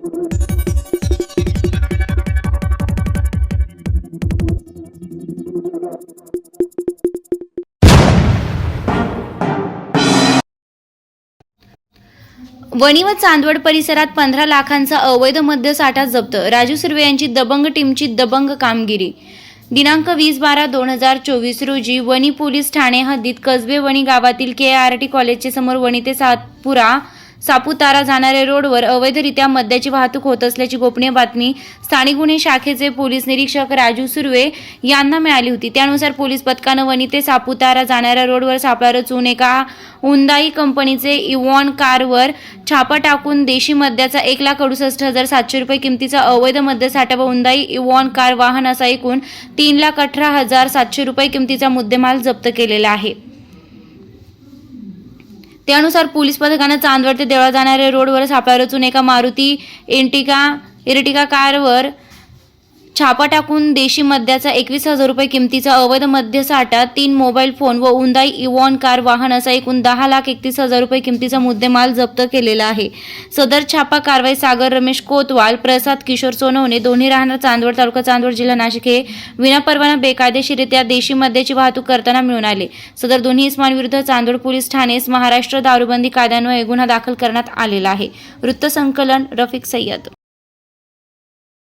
वणी व चांदवड परिसरात पंधरा लाखांचा अवैध मद्यसाठा जप्त. राजू सुर्वे यांची दबंग टीमची दबंग कामगिरी. दिनांक वीस बारा दोन हजार चोवीस रोजी वणी पोलीस ठाणे हद्दीत कसबे वणी गावातील के आर टी कॉलेजचे समोर वणी ते सातपुरा सापुतारा जाणाऱ्या रोडवर अवैधरित्या मद्याची वाहतूक होत असल्याची गोपनीय बातमी स्थानिक गुन्हे शाखेचे पोलीस निरीक्षक राजू सुर्वे यांना मिळाली होती. त्यानुसार पोलीस पथकानं वणी ते सापुतारा जाणाऱ्या रोडवर सापळा रचून एका हुंदाई कंपनीचे इवॉन कारवर छापा टाकून देशी मद्याचा एक लाख अडुसष्ट हजार सातशे रुपये किमतीचा अवैध मद्यसाठा व हुंदाई इवॉन कार वाहन असा एकूण तीन लाख अठरा हजार सातशे रुपये किमतीचा मुद्देमाल जप्त केलेला आहे. त्यानुसार पोलीस पथकानं चांदवड ते देवळा जाणाऱ्या रोडवर सापळा रचून एका मारुती एंटिका इर्टिका कारवर छापा टाकून देशी मद्याचा एकवीस हजार रुपये किमतीचा अवैध मद्यसाठा तीन मोबाईल फोन व उंदाई इवॉन कार वाहन असा एकूण दहा लाख एकतीस हजार रुपये किमतीचा मुद्देमाल जप्त केलेला आहे. सदर छापा कारवाई सागर रमेश कोतवाल प्रसाद किशोर सोनवणे दोन्ही राहणार चांदवड तालुका चांदवड जिल्हा नाशिक हे विनापरवाना बेकायदेशीरित्या देशी मद्याची वाहतूक करताना मिळून आले. सदर दोन्ही इस्मांविरुद्ध चांदवड पोलीस ठाणेस महाराष्ट्र दारूबंदी कायद्यान्वये गुन्हा दाखल करण्यात आलेला आहे. वृत्तसंकलन रफिक सय्यद.